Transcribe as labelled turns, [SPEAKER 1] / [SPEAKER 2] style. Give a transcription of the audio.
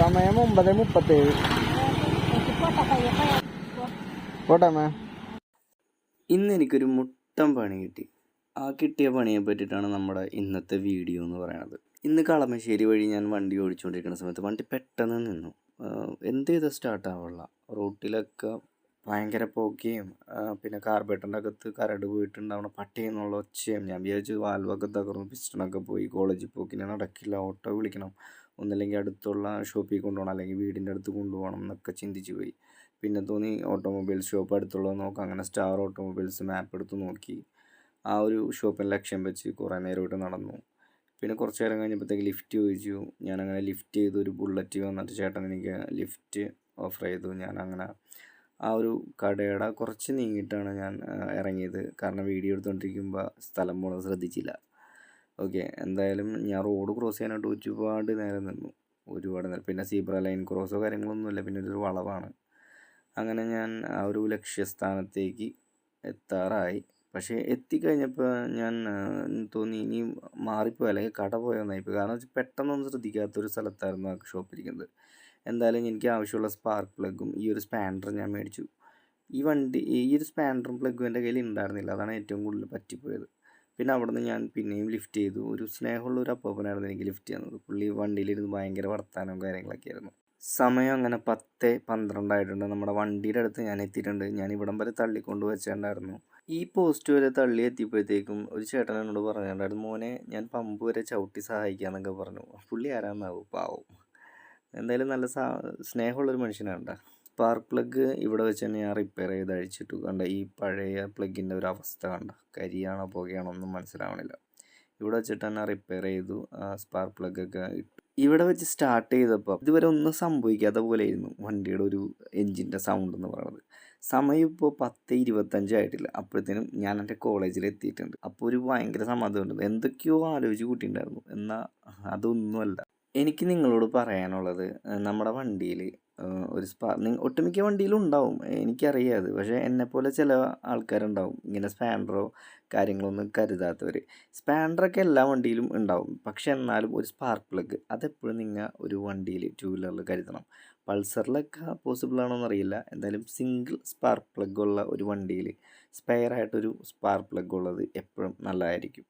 [SPEAKER 1] സമയം ഒമ്പത് മുപ്പത്തേഴ്. പോട്ടെ മാം
[SPEAKER 2] ഇന്ന് എനിക്കൊരു മുട്ടൻ പണി കിട്ടി. ആ കിട്ടിയ പണിയെ പറ്റിയിട്ടാണ് നമ്മുടെ ഇന്നത്തെ വീഡിയോ എന്ന് പറയുന്നത് ഇന്ന് കളമശ്ശേരി വഴി ഞാൻ വണ്ടി ഓടിച്ചുകൊണ്ടിരിക്കുന്ന സമയത്ത് വണ്ടി പെട്ടെന്ന് നിന്നു. എന്ത് ചെയ്താൽ സ്റ്റാർട്ടാവുള്ള റോട്ടിലൊക്കെ ഭയങ്കര പോക്കുകയും പിന്നെ കാർബേറ്ററിന്റെ അകത്ത് കരട് പോയിട്ടുണ്ടാവണ പട്ടി എന്നുള്ള ഒച്ചയും. ഞാൻ വിചാരിച്ചു വാൽവൊക്കെ തകർന്നു പിസ്റ്റണൊക്കെ പോയി കോളേജിൽ പോക്കിനെ നടക്കില്ല ഓട്ടോ വിളിക്കണം. ഒന്നല്ലെങ്കിൽ അടുത്തുള്ള ഷോപ്പിൽ കൊണ്ടുപോകണം അല്ലെങ്കിൽ വീടിന്റെ അടുത്ത് കൊണ്ടുപോകണം എന്നൊക്കെ ചിന്തിച്ച് പോയി. പിന്നെ തോന്നി ഓട്ടോമൊബൈൽ ഷോപ്പ് അടുത്തുള്ളത് നോക്കാം. അങ്ങനെ സ്റ്റാർ ഓട്ടോമൊബൈൽസ് മാപ്പ് എടുത്ത് നോക്കി. ആ ഒരു ഷോപ്പിൽ ലക്ഷ്യം വെച്ച് കുറേ നേരമായിട്ട് നടന്നു. പിന്നെ കുറച്ച് നേരം കഴിഞ്ഞപ്പോഴത്തേക്ക് ലിഫ്റ്റ് ചോദിച്ചു. ഞാനങ്ങനെ ലിഫ്റ്റ് ചെയ്തു ഒരു ബുള്ളറ്റ് വന്നിട്ട് ചേട്ടൻ എനിക്ക് ലിഫ്റ്റ് ഓഫർ ചെയ്തു. ഞാനങ്ങനെ ആ ഒരു കടയുടെ കുറച്ച് നീങ്ങിയിട്ടാണ് ഞാൻ ഇറങ്ങിയത്. കാരണം വീഡിയോ എടുത്തുകൊണ്ടിരിക്കുമ്പോൾ സ്ഥലം പോണത് ശ്രദ്ധിച്ചില്ല. ഓക്കെ എന്തായാലും ഞാൻ റോഡ് ക്രോസ് ചെയ്യാനായിട്ട് ഒരുപാട് നേരം നിന്നു. ഒരുപാട് നേരം. പിന്നെ സീബ്ര ലൈൻ ക്രോസോ കാര്യങ്ങളൊന്നുമില്ല. പിന്നെ ഇതൊരു വളവാണ്. അങ്ങനെ ഞാൻ ആ ഒരു ലക്ഷ്യസ്ഥാനത്തേക്ക് എത്താറായി. പക്ഷേ എത്തിക്കഴിഞ്ഞപ്പോൾ ഞാൻ തോന്നി ഇനി മാറിപ്പോയി. അല്ലെങ്കിൽ കട പോയെന്നായിപ്പോയി കാരണം വെച്ചാൽ പെട്ടെന്നൊന്നും ശ്രദ്ധിക്കാത്തൊരു സ്ഥലത്തായിരുന്നു ആ ഷോപ്പ് ഇരിക്കുന്നത്. എന്തായാലും എനിക്ക് ആവശ്യമുള്ള സ്പാർക്ക് പ്ലഗും ഈ ഒരു സ്പാൻഡറും ഞാൻ മേടിച്ചു. ഈ വണ്ടി ഈ ഒരു സ്പാൻഡറും പ്ലഗും എന്റെ കയ്യിൽ ഉണ്ടായിരുന്നില്ല അതാണ് ഏറ്റവും കൂടുതൽ പറ്റിപ്പോയത്. പിന്നെ അവിടെ നിന്ന് ഞാൻ പിന്നെയും ലിഫ്റ്റ് ചെയ്തു. ഒരു സ്നേഹമുള്ള ഒരു അപ്പൂപ്പനായിരുന്നു എനിക്ക് ലിഫ്റ്റ് ചെയ്യുന്നത്. പുള്ളി വണ്ടിയിലിരുന്ന് ഭയങ്കര വർത്താനവും കാര്യങ്ങളൊക്കെ ആയിരുന്നു സമയം അങ്ങനെ പത്ത് പന്ത്രണ്ടായിട്ടുണ്ട് നമ്മുടെ വണ്ടിയുടെ അടുത്ത് ഞാൻ എത്തിയിട്ടുണ്ട്. ഞാൻ ഇവിടം വരെ തള്ളിക്കൊണ്ട് വെച്ചിട്ടുണ്ടായിരുന്നു ഈ പോസ്റ്റ് വരെ തള്ളി എത്തിയപ്പോഴത്തേക്കും ഒരു ചേട്ടൻ എന്നോട് പറഞ്ഞിട്ടുണ്ടായിരുന്നു മോനെ ഞാൻ പമ്പ് വരെ ചവിട്ടി സഹായിക്കാന്നൊക്കെ പറഞ്ഞു. പുള്ളി ആരാന്നാവും? പാവം. എന്തായാലും നല്ല സാ സ്നേഹമുള്ളൊരു മനുഷ്യനാണ് സ്പാർ സ്പാർക്ക് പ്ലഗ് ഇവിടെ വെച്ച് തന്നെ ഞാൻ റിപ്പയർ ചെയ്ത് അഴിച്ചിട്ടു. കണ്ട ഈ പഴയ പ്ലഗിന്റെ ഒരു അവസ്ഥ കണ്ട. കരിയാണോ പുകയാണോ ഒന്നും മനസ്സിലാവണില്ല. ഇവിടെ വെച്ചിട്ട് തന്നെ റിപ്പയർ ചെയ്തു. സ്പാർക്ക് പ്ലഗ് ഒക്കെ ഇട്ടു. ഇവിടെ വെച്ച് സ്റ്റാർട്ട് ചെയ്തപ്പോൾ ഇതുവരെ ഒന്നും സംഭവിക്കാത്ത പോലെയായിരുന്നു വണ്ടിയുടെ ഒരു എൻജിന്റെ സൗണ്ട് എന്ന് പറയുന്നത്. സമയം ഇപ്പോൾ പത്ത് ഇരുപത്തഞ്ചായിട്ടില്ല അപ്പോഴത്തേനും ഞാൻ എന്റെ കോളേജിൽ എത്തിയിട്ടുണ്ട്. അപ്പോൾ ഒരു ഭയങ്കര സമാധാനമുണ്ട് എന്തൊക്കെയോ ആലോചിച്ച് കൂട്ടിയിട്ടുണ്ടായിരുന്നു. എന്നാൽ അതൊന്നുമല്ല. എനിക്ക് നിങ്ങളോട് പറയാനുള്ളത് നമ്മുടെ വണ്ടിയിൽ ഒരു സ്പാ നിങ്ങൾ ഒട്ടുമിക്ക വണ്ടിയിലും ഉണ്ടാവും എനിക്കറിയാം അത്. പക്ഷേ എന്നെപ്പോലെ ചില ആൾക്കാരുണ്ടാവും. ഇങ്ങനെ സ്പാൻഡറോ കാര്യങ്ങളൊന്നും കരുതാത്തവർ സ്പാൻഡറൊക്കെ എല്ലാ വണ്ടിയിലും ഉണ്ടാവും. പക്ഷെ എന്നാലും ഒരു സ്പാർക്ക് പ്ലഗ് അതെപ്പോഴും നിങ്ങൾ ഒരു വണ്ടിയിൽ ടൂ വീലറിൽ കരുതണം. പൾസറിലൊക്കെ പോസിബിൾ ആണോ എന്നറിയില്ല എന്തായാലും സിംഗിൾ സ്പാർക്ക് പ്ലഗ് ഉള്ള ഒരു വണ്ടിയിൽ സ്പെയർ ആയിട്ടൊരു സ്പാർക്ക് പ്ലഗ് ഉള്ളത് എപ്പോഴും നല്ലതായിരിക്കും.